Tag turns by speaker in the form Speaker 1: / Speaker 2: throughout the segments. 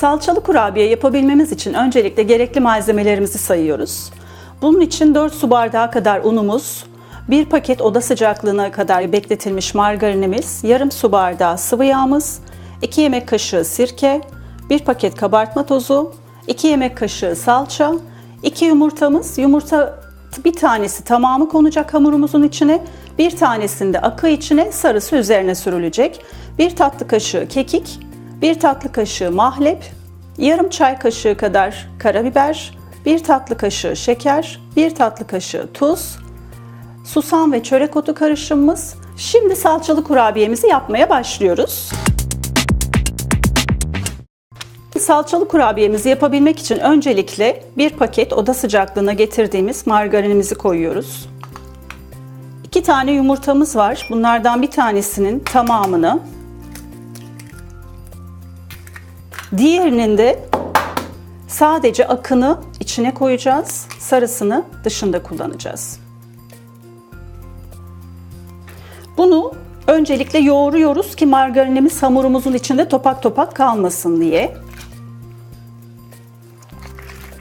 Speaker 1: Salçalı kurabiye yapabilmemiz için öncelikle gerekli malzemelerimizi sayıyoruz. Bunun için 4 su bardağı kadar unumuz, 1 paket oda sıcaklığına kadar bekletilmiş margarinimiz, yarım su bardağı sıvı yağımız, 2 yemek kaşığı sirke, 1 paket kabartma tozu, 2 yemek kaşığı salça, 2 yumurtamız, yumurta bir tanesi tamamı konacak hamurumuzun içine, bir tanesinde akı içine, sarısı üzerine sürülecek. Bir tatlı kaşığı kekik, bir tatlı kaşığı mahlep, yarım çay kaşığı kadar karabiber, bir tatlı kaşığı şeker, bir tatlı kaşığı tuz, susam ve çörek otu karışımımız. Şimdi salçalı kurabiyemizi yapmaya başlıyoruz. Salçalı kurabiyemizi yapabilmek için öncelikle bir paket oda sıcaklığına getirdiğimiz margarinimizi koyuyoruz. İki tane yumurtamız var. Bunlardan bir tanesinin tamamını, diğerinin de sadece akını içine koyacağız. Sarısını dışında kullanacağız. Bunu öncelikle yoğuruyoruz ki margarinimiz hamurumuzun içinde topak topak kalmasın diye.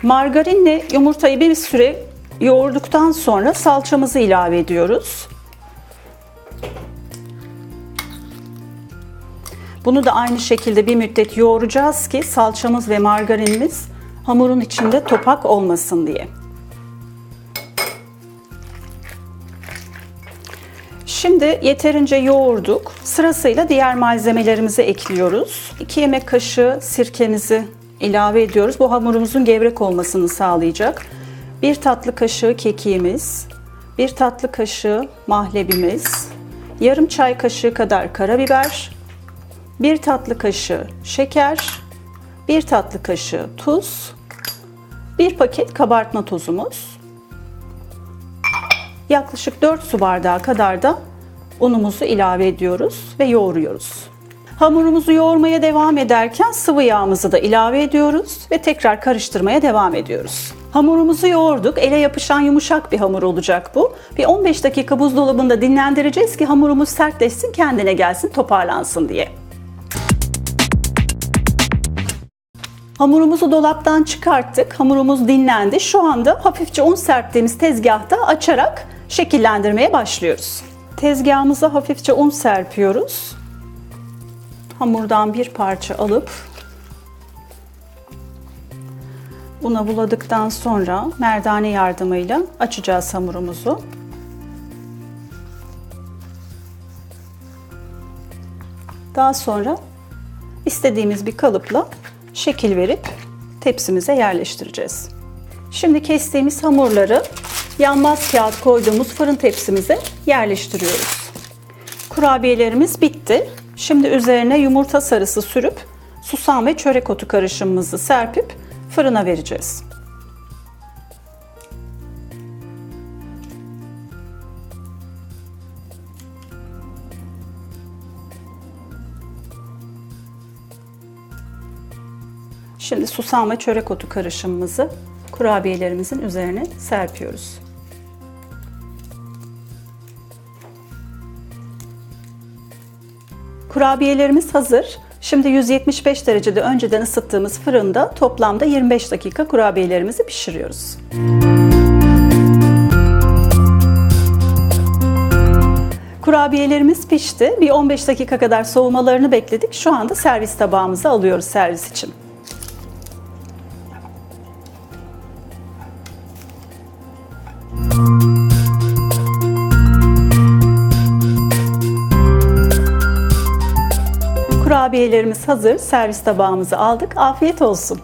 Speaker 1: Margarinle yumurtayı bir süre yoğurduktan sonra salçamızı ilave ediyoruz. Bunu da aynı şekilde bir müddet yoğuracağız ki salçamız ve margarinimiz hamurun içinde topak olmasın diye. Şimdi yeterince yoğurduk. Sırasıyla diğer malzemelerimizi ekliyoruz. 2 yemek kaşığı sirkemizi ilave ediyoruz. Bu hamurumuzun gevrek olmasını sağlayacak. 1 tatlı kaşığı kekiğimiz, 1 tatlı kaşığı mahlebimiz, yarım çay kaşığı kadar karabiber, 1 tatlı kaşığı şeker, 1 tatlı kaşığı tuz, 1 paket kabartma tozumuz, yaklaşık 4 su bardağı kadar da unumuzu ilave ediyoruz ve yoğuruyoruz. Hamurumuzu yoğurmaya devam ederken sıvı yağımızı da ilave ediyoruz ve tekrar karıştırmaya devam ediyoruz. Hamurumuzu yoğurduk. Ele yapışan yumuşak bir hamur olacak bu. Bir 15 dakika buzdolabında dinlendireceğiz ki hamurumuz sertleşsin, kendine gelsin, toparlansın diye. Hamurumuzu dolaptan çıkarttık. Hamurumuz dinlendi. Şu anda hafifçe un serptiğimiz tezgahta açarak şekillendirmeye başlıyoruz. Tezgahımıza hafifçe un serpiyoruz. Hamurdan bir parça alıp una buladıktan sonra merdane yardımıyla açacağız hamurumuzu. Daha sonra istediğimiz bir kalıpla şekil verip tepsimize yerleştireceğiz. Şimdi kestiğimiz hamurları yanmaz kağıt koyduğumuz fırın tepsimize yerleştiriyoruz. Kurabiyelerimiz bitti. Şimdi üzerine yumurta sarısı sürüp susam ve çörek otu karışımımızı serpip fırına vereceğiz. Şimdi susam ve çörek otu karışımımızı kurabiyelerimizin üzerine serpiyoruz. Kurabiyelerimiz hazır. Şimdi 175 derecede önceden ısıttığımız fırında toplamda 25 dakika kurabiyelerimizi pişiriyoruz. Kurabiyelerimiz pişti. Bir 15 dakika kadar soğumalarını bekledik. Şu anda servis tabağımıza alıyoruz servis için. Kurabiyelerimiz hazır. Servis tabağımızı aldık. Afiyet olsun.